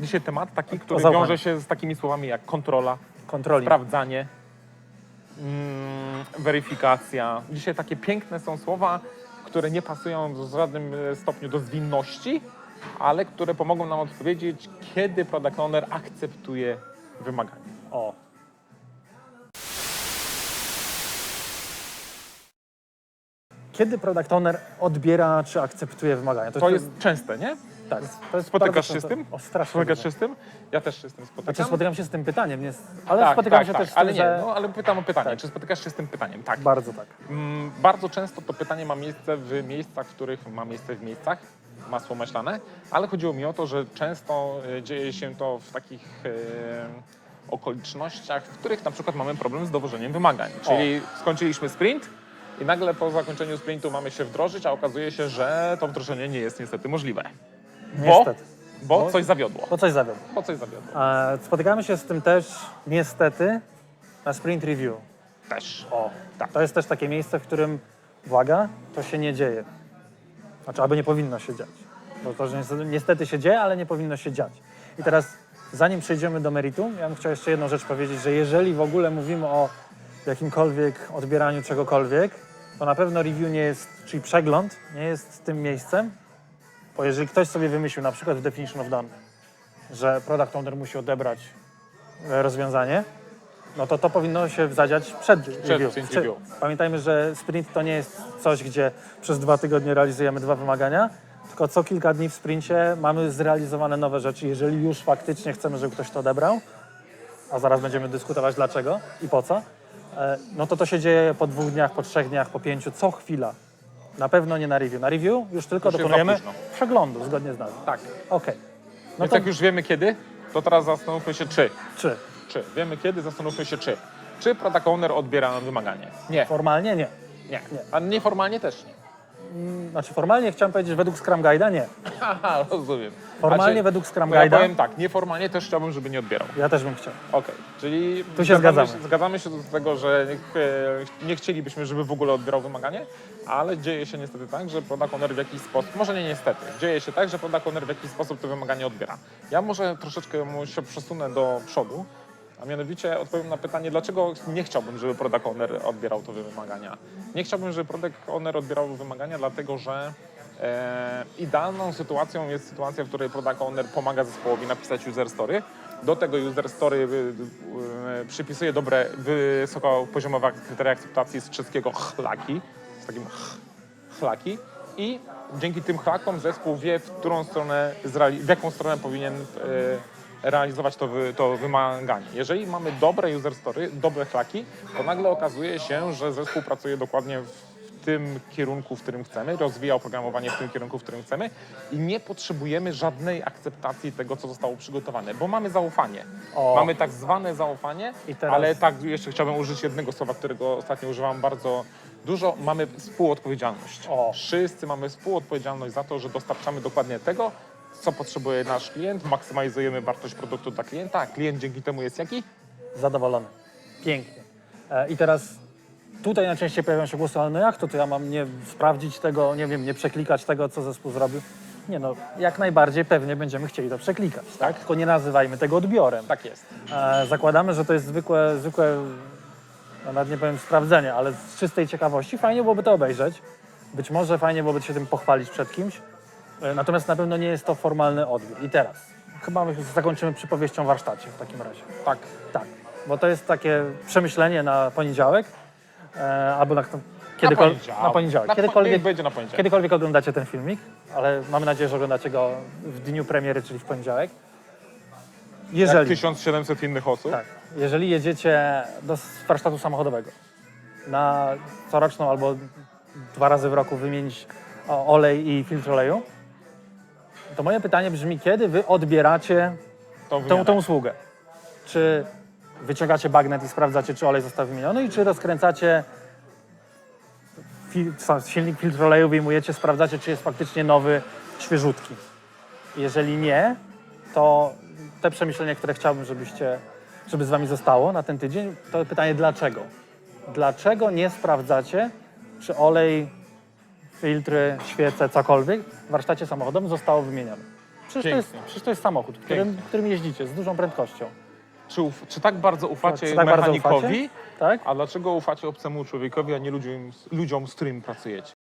Dzisiaj temat taki, który zaufaniu. wiąże się z takimi słowami jak kontrola, Kontroli. sprawdzanie, mm, weryfikacja. Dzisiaj takie piękne są słowa, które nie pasują w żadnym e, stopniu do zwinności, ale które pomogą nam odpowiedzieć, kiedy product owner akceptuje wymagania. O. Kiedy product owner odbiera czy akceptuje wymagania? To jest częste, nie? Tak. To jest Spotykasz się z często- tym? O, strasznie. Spotykasz dużo. się z tym? Ja też się z tym spotykam. Znaczy spotykam się z tym pytaniem, nie z... ale tak, spotykam tak, się tak, też z tym, ale nie, że... no, ale pytam o pytanie, Tak. czy spotykasz się z tym pytaniem? Tak. Bardzo tak. Mm, Bardzo często to pytanie ma miejsce w miejscach, w których ma miejsce w miejscach, masło maślane, ale chodziło mi o to, że często e, dzieje się to w takich e, okolicznościach, w których na przykład mamy problem z dowożeniem wymagań. Czyli skończyliśmy sprint i nagle po zakończeniu sprintu mamy się wdrożyć, a okazuje się, że to wdrożenie nie jest niestety możliwe. Bo, Niestety. bo coś zawiodło. Bo coś zawiodło. Bo coś zawiodło. E, Spotykamy się z tym też niestety na sprint review. Też. O, tak. To jest też takie miejsce, w którym, uwaga, to się nie dzieje. Znaczy, aby nie powinno się dziać. Bo to, że niestety, niestety się dzieje, ale nie powinno się dziać. I teraz, zanim przejdziemy do meritum, ja bym chciał jeszcze jedną rzecz powiedzieć, że jeżeli w ogóle mówimy o jakimkolwiek odbieraniu czegokolwiek, to na pewno review nie jest, czyli przegląd, nie jest tym miejscem, bo jeżeli ktoś sobie wymyślił na przykład w Definition of Done, że product owner musi odebrać e, rozwiązanie, no to to powinno się zadziać przed review. Czy- review. Pamiętajmy, że sprint to nie jest coś, gdzie przez dwa tygodnie realizujemy dwa wymagania, tylko co kilka dni w sprincie mamy zrealizowane nowe rzeczy, jeżeli już faktycznie chcemy, żeby ktoś to odebrał, a zaraz będziemy dyskutować dlaczego i po co, e, no to to się dzieje po dwóch dniach, po trzech dniach, po pięciu, co chwila. Na pewno nie na review. Na review już tylko Już jest za dokonujemy późno. przeglądu zgodnie z nazwą. Tak. Okej. No Więc to jak już wiemy kiedy, to teraz zastanówmy się czy. czy? Czy. Wiemy kiedy, zastanówmy się czy. Czy product owner odbiera wymaganie? Nie. Formalnie nie. Nie. Nie. A nieformalnie też nie. Znaczy formalnie chciałem powiedzieć, że według Scrum Guide'a nie. Haha, rozumiem. Formalnie według Scrum to ja Guide'a powiem tak, nieformalnie też chciałbym, żeby nie odbierał. ja też bym chciał. Okej, czyli Tu się zgadzamy. Się, zgadzamy się do tego, że nie, nie chcielibyśmy, żeby w ogóle odbierał wymaganie, ale dzieje się niestety tak, że product owner w jakiś sposób, może nie niestety, dzieje się tak, że product owner w jakiś sposób to wymaganie odbiera. Ja może troszeczkę mu się przesunę do przodu, a mianowicie odpowiem na pytanie, dlaczego nie chciałbym, żeby product owner odbierał to wymagania. Nie chciałbym, żeby product owner odbierał wymagania, dlatego że e, idealną sytuacją jest sytuacja, w której product owner pomaga zespołowi napisać user story. Do tego user story y, y, przypisuje dobre, wysokopoziomowe kryteria akceptacji z czeskiego chlaki, takim ch, chlaki i dzięki tym chlakom zespół wie, w którą stronę, w jaką stronę powinien e, realizować to, wy, to wymaganie. Jeżeli mamy dobre user story, dobre chlaki, to nagle okazuje się, że zespół pracuje dokładnie w tym kierunku, w którym chcemy, rozwija oprogramowanie w tym kierunku, w którym chcemy i nie potrzebujemy żadnej akceptacji tego, co zostało przygotowane, bo mamy zaufanie. O. Mamy tak zwane zaufanie, teraz- ale tak jeszcze chciałbym użyć jednego słowa, którego ostatnio używam bardzo dużo. Mamy współodpowiedzialność. O. Wszyscy mamy współodpowiedzialność za to, że dostarczamy dokładnie tego, co potrzebuje nasz klient, maksymalizujemy wartość produktu dla klienta, a klient dzięki temu jest jaki? Zadowolony. Pięknie. E, I teraz tutaj najczęściej pojawiają się głosy, ale no jak to, to ja mam nie sprawdzić tego, nie wiem, nie przeklikać tego, co zespół zrobił? Nie no, jak najbardziej pewnie będziemy chcieli to przeklikać, tak? Tylko nie nazywajmy tego odbiorem. Tak jest. E, zakładamy, że to jest zwykłe, zwykłe, no nawet nie powiem sprawdzenie, ale z czystej ciekawości fajnie byłoby to obejrzeć. Być może fajnie byłoby się tym pochwalić przed kimś. E, natomiast na pewno nie jest to formalny odbiór. I teraz chyba my zakończymy przypowieścią o warsztacie w takim razie. Tak. Tak, bo to jest takie przemyślenie na poniedziałek, e, albo na, kiedykol- poniedziałek. na poniedziałek. Na Kiedykolwiek, będzie na poniedziałek. kiedykolwiek oglądacie ten filmik, ale mamy nadzieję, że oglądacie go w dniu premiery, czyli w poniedziałek. Jak Jeżeli, 1700 innych osób. tak, jeżeli jedziecie do s- warsztatu samochodowego na coroczną albo dwa razy w roku wymienić o, olej i filtr oleju, to moje pytanie brzmi, kiedy wy odbieracie tą, tą usługę. Czy wyciągacie bagnet i sprawdzacie, czy olej został wymieniony i czy rozkręcacie fil, sam- silnik filtr oleju, wyjmujecie, sprawdzacie, czy jest faktycznie nowy, świeżutki. Jeżeli nie, to te przemyślenie, które chciałbym, żebyście, żeby z wami zostało na ten tydzień, to pytanie dlaczego? Dlaczego nie sprawdzacie, czy olej, filtry, świece, cokolwiek w warsztacie samochodowym zostało wymienione? Przecież to, jest, Pięknie. przecież to jest samochód, którym, Pięknie. którym jeździcie z dużą prędkością. Czy, uf, czy tak bardzo ufacie tak bardzo mechanikowi? ufacie? Tak? A dlaczego ufacie obcemu człowiekowi, a nie ludziom, ludziom z którymi pracujecie?